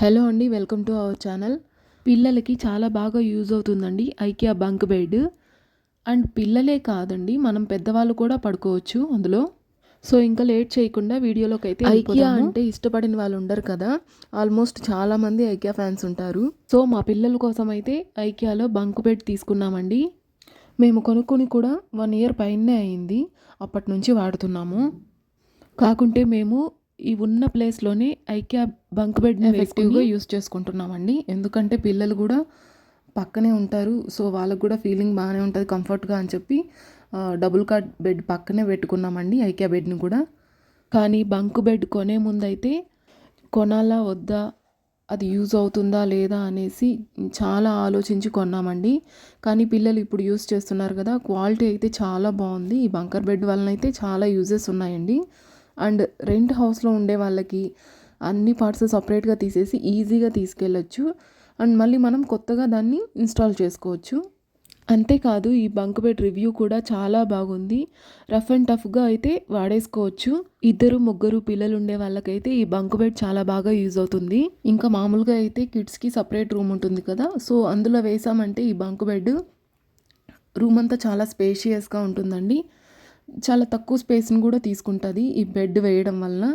Hello అండి welcome to our channel. పిల్లలకి చాలా బాగా యూజ్ అవుతుందండి ఐకియా బంక్ బెడ్. అండ్ పిల్లలే కాదండి మనం పెద్దవాళ్ళు కూడా పడుకోవచ్చు అందులో. సో ఇంకా లేట్ చేయకుండా వీడియోలోకి అయితే ఐకియా అంటే ఇష్టపడిన వాళ్ళు ఉండరు కదా. ఆల్మోస్ట్ చాలా మంది ఐకియా ఫ్యాన్స్ ఉంటారు. సో మా పిల్లల కోసం అయితే ఐకియాలో బంక్ బెడ్ తీసుకున్నామండి. మేము కొనుక్కొని కూడా వన్ ఇయర్ పైనే అయింది. అప్పటి నుంచి వాడుతున్నాము. కాకుంటే మేము ఈ ఉన్న ప్లేస్లోనే ఐక్యా బంక్ బెడ్ ఎఫెక్టివ్గా యూస్ చేసుకుంటున్నామండి. ఎందుకంటే పిల్లలు కూడా పక్కనే ఉంటారు. సో వాళ్ళకు కూడా ఫీలింగ్ బాగానే ఉంటుంది కంఫర్ట్గా అని చెప్పి డబుల్ కాట్ బెడ్ పక్కనే పెట్టుకున్నామండి ఐక్యా బెడ్ని కూడా. కానీ బంక్ బెడ్ కొనే ముందైతే కొనాలా వద్దా అది యూజ్ అవుతుందా లేదా అనేసి చాలా ఆలోచించి కొన్నామండి. కానీ పిల్లలు ఇప్పుడు యూస్ చేస్తున్నారు కదా క్వాలిటీ అయితే చాలా బాగుంది. ఈ బంకర్ బెడ్ వలన అయితే చాలా యూజెస్ ఉన్నాయండి. అండ్ రెంట్ హౌస్లో ఉండే వాళ్ళకి అన్ని పార్ట్స్ సపరేట్గా తీసేసి ఈజీగా తీసుకెళ్ళచ్చు. అండ్ మళ్ళీ మనం కొత్తగా దాన్ని ఇన్స్టాల్ చేసుకోవచ్చు. అంతేకాదు ఈ బంక్ బెడ్ రివ్యూ కూడా చాలా బాగుంది. రఫ్ అండ్ టఫ్గా అయితే వాడేసుకోవచ్చు. ఇద్దరు ముగ్గురు పిల్లలు ఉండే వాళ్ళకైతే ఈ బంక్ బెడ్ చాలా బాగా యూజ్ అవుతుంది. ఇంకా మామూలుగా అయితే కిడ్స్కి సపరేట్ రూమ్ ఉంటుంది కదా సో అందులో వేసామంటే ఈ బంక్ బెడ్ రూమ్ అంతా చాలా స్పేషియస్గా ఉంటుందండి. చాలా తక్కువ స్పేస్ని కూడా తీసుకుంటుంది ఈ బెడ్ వేయడం వలన.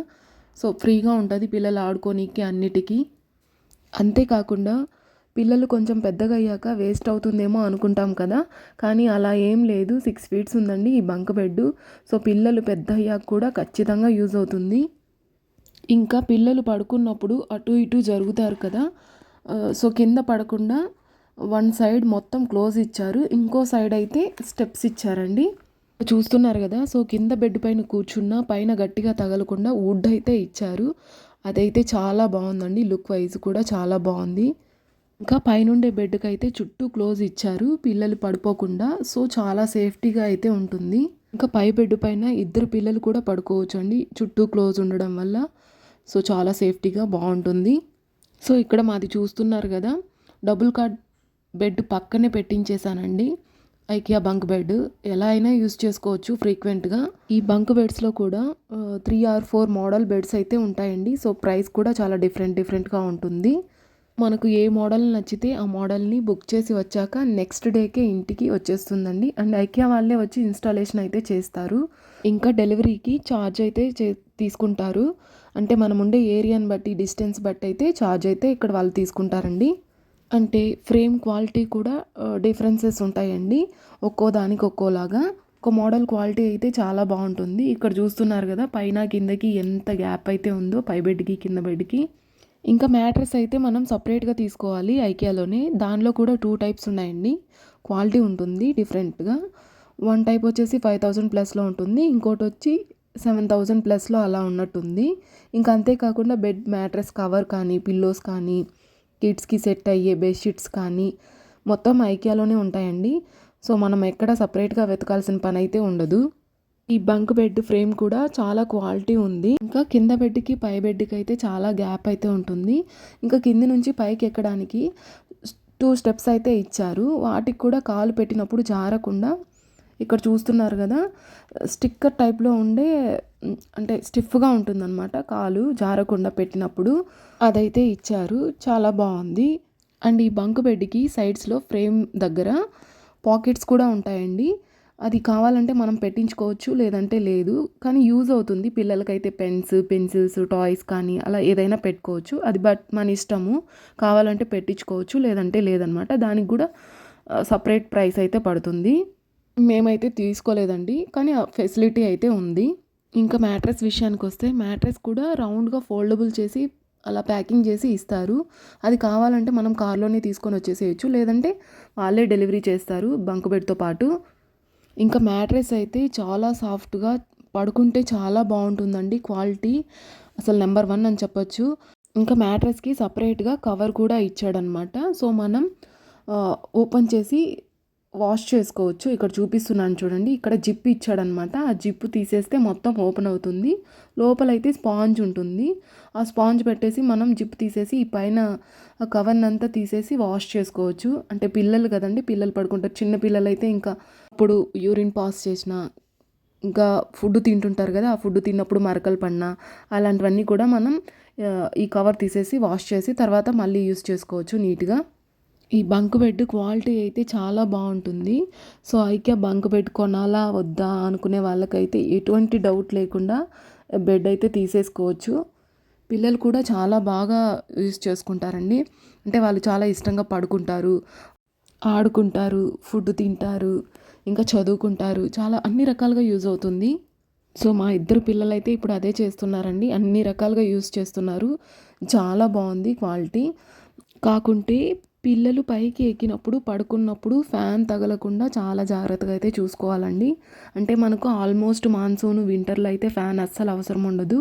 సో ఫ్రీగా ఉంటుంది పిల్లలు ఆడుకోనికి అన్నిటికీ. అంతేకాకుండా పిల్లలు కొంచెం పెద్దగా అయ్యాక వేస్ట్ అవుతుందేమో అనుకుంటాం కదా. కానీ అలా ఏం లేదు. సిక్స్ ఫీట్స్ ఉందండి ఈ బంక్ బెడ్ సో పిల్లలు పెద్ద అయ్యాక కూడా ఖచ్చితంగా యూజ్ అవుతుంది. ఇంకా పిల్లలు పడుకున్నప్పుడు అటు ఇటు జరుగుతారు కదా. Uh, సో కింద పడకుండా వన్ సైడ్ మొత్తం క్లోజ్ ఇచ్చారు. ఇంకో సైడ్ అయితే స్టెప్స్ ఇచ్చారండి. చూస్తున్నారు కదా. సో కింద బెడ్ పైన కూర్చున్న పైన గట్టిగా తగలకుండా వుడ్ అయితే ఇచ్చారు. అదైతే చాలా బాగుందండి లుక్ వైజ్ కూడా చాలా బాగుంది ఇంకా పైనుండే బెడ్కి అయితే చుట్టూ క్లోజ్ ఇచ్చారు. పిల్లలు పడిపోకుండా సో చాలా సేఫ్టీగా అయితే ఉంటుంది. ఇంకా పై బెడ్ పైన ఇద్దరు పిల్లలు కూడా పడుకోవచ్చు అండి చుట్టూ క్లోజ్ ఉండడం వల్ల సో చాలా సేఫ్టీగా బాగుంటుంది సో ఇక్కడ మాది చూస్తున్నారు కదా. డబుల్ కాట్ బెడ్ పక్కనే పెట్టించేశానండి. ఐకియా బంక్ బెడ్ ఎలా అయినా యూస్ చేసుకోవచ్చు ఫ్రీక్వెంట్గా ఈ బంక్ బెడ్స్లో కూడా three or four model beds అయితే ఉంటాయండి. సో ప్రైస్ కూడా చాలా డిఫరెంట్ డిఫరెంట్గా ఉంటుంది. మనకు ఏ మోడల్ నచ్చితే ఆ మోడల్ని బుక్ చేసి వచ్చాక నెక్స్ట్ డేకే ఇంటికి వచ్చేస్తుందండి. అండ్ ఐకియా వాళ్ళే వచ్చి ఇన్స్టాలేషన్ అయితే చేస్తారు. ఇంకా డెలివరీకి ఛార్జ్ అయితే చే తీసుకుంటారు. అంటే మనం ఉండే ఏరియాని బట్టి డిస్టెన్స్ బట్టి అయితే ఛార్జ్ అయితే ఇక్కడ వాళ్ళు తీసుకుంటారండి. అంటే ఫ్రేమ్ క్వాలిటీ కూడా డిఫరెన్సెస్ ఉంటాయండి. ఒక్కో దానికి ఒక్కోలాగా. ఒక మోడల్ క్వాలిటీ అయితే చాలా బాగుంటుంది. ఇక్కడ చూస్తున్నారు కదా పైన కిందకి ఎంత గ్యాప్ అయితే ఉందో పై బెడ్కి కింద బెడ్కి. ఇంకా మ్యాట్రెస్ అయితే మనం సపరేట్గా తీసుకోవాలి ఐకియాలోనే. దానిలో కూడా టూ టైప్స్ ఉన్నాయండి. క్వాలిటీ ఉంటుంది డిఫరెంట్గా. వన్ టైప్ వచ్చేసి ఫైవ్ థౌజండ్ ప్లస్లో ఉంటుంది. ఇంకోటి వచ్చి సెవెన్ థౌజండ్ ప్లస్లో అలా ఉన్నట్టుంది. ఇంకా అంతేకాకుండా బెడ్ మ్యాట్రెస్ కవర్ కానీ పిల్లోస్ కానీ కిడ్స్కి సెట్ అయ్యే బెడ్షీట్స్ కానీ మొత్తం ఐకియాలోనే ఉంటాయండి. సో మనం ఎక్కడ సపరేట్గా వెతకాల్సిన పని అయితే ఉండదు. ఈ బంక్ బెడ్ ఫ్రేమ్ కూడా చాలా క్వాలిటీ ఉంది. ఇంకా కింద బెడ్కి పై బెడ్కి అయితే చాలా గ్యాప్ అయితే ఉంటుంది. ఇంకా కింది నుంచి పైకి ఎక్కడానికి టూ స్టెప్స్ అయితే ఇచ్చారు. వాటికి కూడా కాలు పెట్టినప్పుడు జారకుండా ఇక్కడ చూస్తున్నారు కదా స్టిక్కర్ టైప్లో ఉండే అంటే స్టిఫ్గా ఉంటుందన్నమాట కాలు జారకుండా పెట్టినప్పుడు. అదైతే ఇచ్చారు. చాలా బాగుంది. అండ్ ఈ బంక్ బెడ్కి సైడ్స్లో ఫ్రేమ్ దగ్గర పాకెట్స్ కూడా ఉంటాయండి. అది కావాలంటే మనం పెట్టించుకోవచ్చు లేదంటే లేదు. కానీ యూజ్ అవుతుంది. పిల్లలకైతే పెన్స్ పెన్సిల్స్ టాయ్స్ కానీ అలా ఏదైనా పెట్టుకోవచ్చు. అది బట్ మన ఇష్టము. కావాలంటే పెట్టించుకోవచ్చు లేదంటే లేదనమాట దానికి కూడా సపరేట్ ప్రైస్ అయితే పడుతుంది. మేమైతే తీసుకోలేదండి కానీ ఆ ఫెసిలిటీ అయితే ఉంది. ఇంకా మ్యాట్రెస్ విషయానికి వస్తే మ్యాట్రెస్ కూడా రౌండ్గా ఫోల్డబుల్ చేసి అలా ప్యాకింగ్ చేసి ఇస్తారు. అది కావాలంటే మనం కార్లోనే తీసుకొని వచ్చేసేయచ్చు లేదంటే వాళ్ళే డెలివరీ చేస్తారు బంక్ బెడ్తో పాటు. ఇంకా మ్యాట్రెస్ అయితే చాలా సాఫ్ట్గా పడుకుంటే చాలా బాగుంటుందండి క్వాలిటీ. అసలు నెంబర్ వన్ అని చెప్పొచ్చు. ఇంకా మ్యాట్రెస్కి సపరేట్గా కవర్ కూడా ఇచ్చాడనమాట సో మనం ఓపెన్ చేసి వాష్ చేసుకోవచ్చు. ఇక్కడ చూపిస్తున్నాను చూడండి. ఇక్కడ జిప్ ఇచ్చాడనమాట. ఆ జిప్ తీసేస్తే మొత్తం ఓపెన్ అవుతుంది. లోపలైతే స్పాంజ్ ఉంటుంది. ఆ స్పాంజ్ పెట్టేసి మనం జిప్ తీసేసి ఈ పైన ఆ కవర్ని అంతా తీసేసి వాష్ చేసుకోవచ్చు. అంటే పిల్లలు కదండి పిల్లలు పడుకుంటారు. చిన్న పిల్లలు అయితే ఇంకా అప్పుడు యూరిన్ పాస్ చేసిన ఇంకా ఫుడ్ తింటుంటారు కదా ఆ ఫుడ్ తిన్నప్పుడు మరకలు పడినా అలాంటివన్నీ కూడా మనం ఈ కవర్ తీసేసి వాష్ చేసి తర్వాత మళ్ళీ యూస్ చేసుకోవచ్చు నీట్గా. ఈ బంక్ బెడ్ క్వాలిటీ అయితే చాలా బాగుంటుంది. సో ఐక్యా బంక్ బెడ్ కొనాలా వద్దా అనుకునే వాళ్ళకైతే ఎటువంటి డౌట్ లేకుండా బెడ్ అయితే తీసేసుకోవచ్చు. పిల్లలు కూడా చాలా బాగా యూజ్ చేసుకుంటారండి. అంటే వాళ్ళు చాలా ఇష్టంగా పడుకుంటారు ఆడుకుంటారు ఫుడ్ తింటారు ఇంకా చదువుకుంటారు. చాలా అన్ని రకాలుగా యూజ్ అవుతుంది. సో మా ఇద్దరు పిల్లలైతే ఇప్పుడు అదే చేస్తున్నారండి. అన్ని రకాలుగా యూజ్ చేస్తున్నారు. చాలా బాగుంది క్వాలిటీ. కాకుంటే పిల్లలు పైకి ఎక్కినప్పుడు పడుకున్నప్పుడు ఫ్యాన్ తగలకుండా చాలా జాగ్రత్తగా అయితే చూసుకోవాలండి. అంటే మనకు ఆల్మోస్ట్ మాన్సూన్ వింటర్లో అయితే ఫ్యాన్ అస్సలు అవసరం ఉండదు.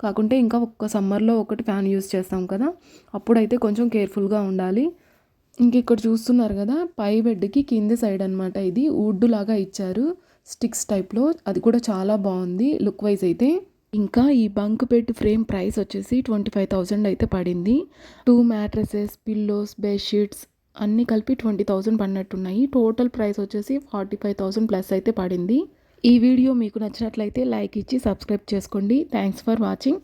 కాకుంటే ఇంకా ఒక్క సమ్మర్లో ఒకటి ఫ్యాన్ యూజ్ చేస్తాం కదా అప్పుడైతే కొంచెం కేర్ఫుల్గా ఉండాలి. ఇంక ఇక్కడ చూస్తున్నారు కదా పై బెడ్కి కింది సైడ్ అనమాట ఇది. వుడ్ లాగా ఇచ్చారు. స్టిక్స్ టైప్లో. అది కూడా చాలా బాగుంది లుక్ వైజ్ అయితే. ఇంకా ఈ బంక్ బెడ్ ఫ్రేమ్ ప్రైస్ వచ్చేసి ట్వంటీ ఫైవ్ థౌజండ్ అయితే పడింది. టూ మ్యాట్రసెస్ పిల్లోస్ బెడ్షీట్స్ అన్నీ కలిపి ట్వంటీ థౌజండ్ పడినట్టున్నాయి. టోటల్ ప్రైస్ వచ్చేసి ఫార్టీ ఫైవ్ థౌజండ్ ప్లస్ అయితే పడింది. ఈ వీడియో మీకు నచ్చినట్లయితే లైక్ ఇచ్చి సబ్స్క్రైబ్ చేసుకోండి. Thanks for watching.